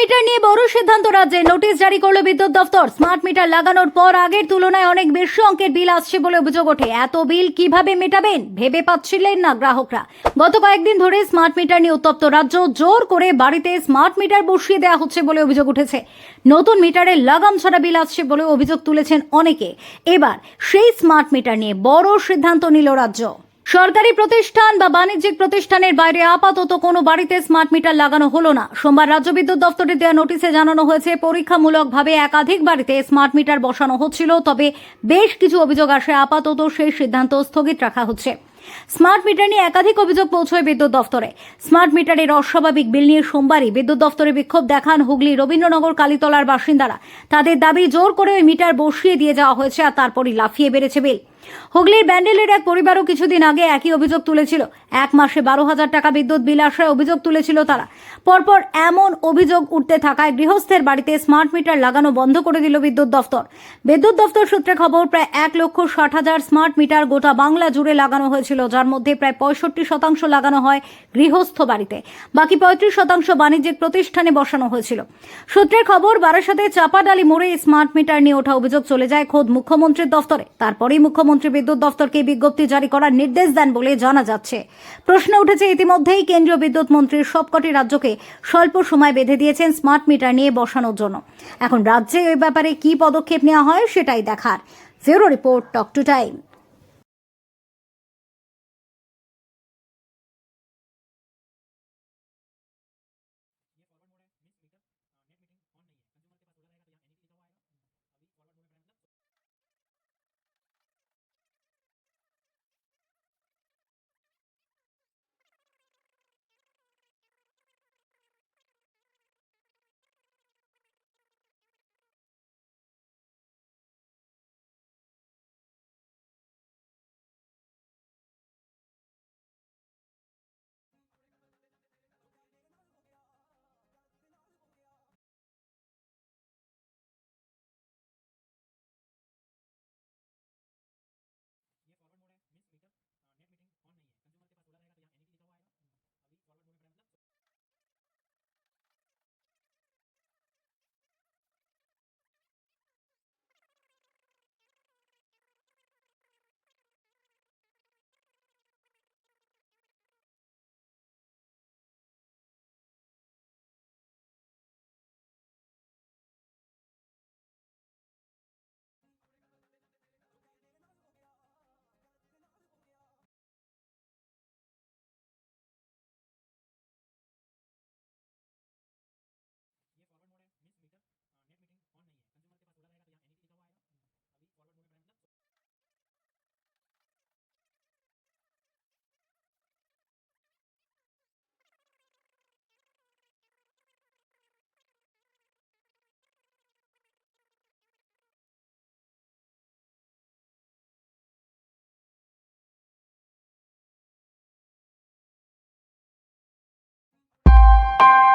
Metre নিয়ে বড় সিদ্ধান্ত রাজ্যে। নোটিশ জারি করল বিদ্যুৎ দফতর। স্মার্ট মিটার লাগানোর পর আগের তুলনায় অনেক বেশি অঙ্কের বিল আসছে বলে অভিযোগ ওঠে। এত বিল কীভাবে মেটাবেন? ভেবে পাচ্ছিলেন না গ্রাহকরা। গত কয়েকদিন ধরে স্মার্ট মিটার নিয়ে উত্তপ্ত রাজ্য জোর করে বাড়িতে স্মার্ট মিটার বসিয়ে দেওয়া হচ্ছে বলে অভিযোগ উঠেছে। নতুন মিটারে লাগাম ছাড়া বিল আসছে বলে অভিযোগ তুলেছেন অনেকে। এবার সেই স্মার্ট মিটার নিয়ে বড় সিদ্ধান্ত নিল রাজ্য। সরকারি প্রতিষ্ঠান বা বাণিজ্যিক প্রতিষ্ঠানের বাইরে আপাতত কোনো বাড়িতে স্মার্ট মিটার লাগানো হলো না। সোমবার রাজ্য বিদ্যুৎ দফতরে দেওয়া নোটিশে জানানো হয়েছে, পরীক্ষামূলকভাবে একাধিক বাড়িতে স্মার্ট মিটার বসানো হচ্ছিল, তবে বেশ কিছু অভিযোগ আসে, আপাতত সেই সিদ্ধান্ত স্থগিত রাখা হচ্ছে। স্মার্ট মিটার নিয়ে একাধিক অভিযোগ পৌঁছয় বিদ্যুৎ দফতরে স্মার্ট মিটারের অস্বাভাবিক বিল নিয়ে সোমবারই বিদ্যুৎ দফতরে বিক্ষোভ দেখান হুগলি রবীন্দ্রনগর কালীতলার বাসিন্দারা। তাদের দাবি, জোর করে ওই মিটার বসিয়ে দিয়ে যাওয়া হয়েছে আর তারপরই লাফিয়ে বেড়েছে বিল। হুগলির ব্যান্ডেলের এক পরিবারও কিছুদিন আগে একই অভিযোগ তুলেছিল। এক মাসে বারো হাজার টাকা বিদ্যুৎ বিল আসায় অভিযোগ তুলেছিল তারা। পরপর এমন অভিযোগ উঠতে থাকায় গৃহস্থের বাড়িতে স্মার্ট মিটার লাগানো বন্ধ করে দিল বিদ্যুৎ দফতর। বিদ্যুৎ দফতর সূত্রে খবর, প্রায় এক লক্ষ ষাট হাজার স্মার্ট মিটার গোটা বাংলা জুড়ে লাগানো হয়েছিল, যার মধ্যে প্রায় পঁয়ষট্টি শতাংশ লাগানো হয় গৃহস্থ বাড়িতে। বাকি পঁয়ত্রিশ শতাংশ বাণিজ্যিক প্রতিষ্ঠানে বসানো হয়েছিল। সূত্রের খবর, বারাসাতে চাপাডালি মোড়ে স্মার্ট মিটার নিয়ে ওঠা অভিযোগ চলে যায় খোদ মুখ্যমন্ত্রীর দফতরে। তারপরেই মুখ্যমন্ত্রী বিদ্যুৎ দফতরকে বিজ্ঞপ্তি জারি করার নির্দেশ দেন বলে জানা যাচ্ছে। প্রশ্ন উঠেছে, ইতিমধ্যেই কেন্দ্রীয় বিদ্যুৎ মন্ত্রীর সবকটি রাজ্যকে স্বল্প সময় বেঁধে দিয়েছেন স্মার্ট মিটার নিয়ে বসানোর জন্য। এখন রাজ্যে ওই ব্যাপারে কি পদক্ষেপ নেওয়া হয় সেটাই দেখার। ফেরো report, talk to time. you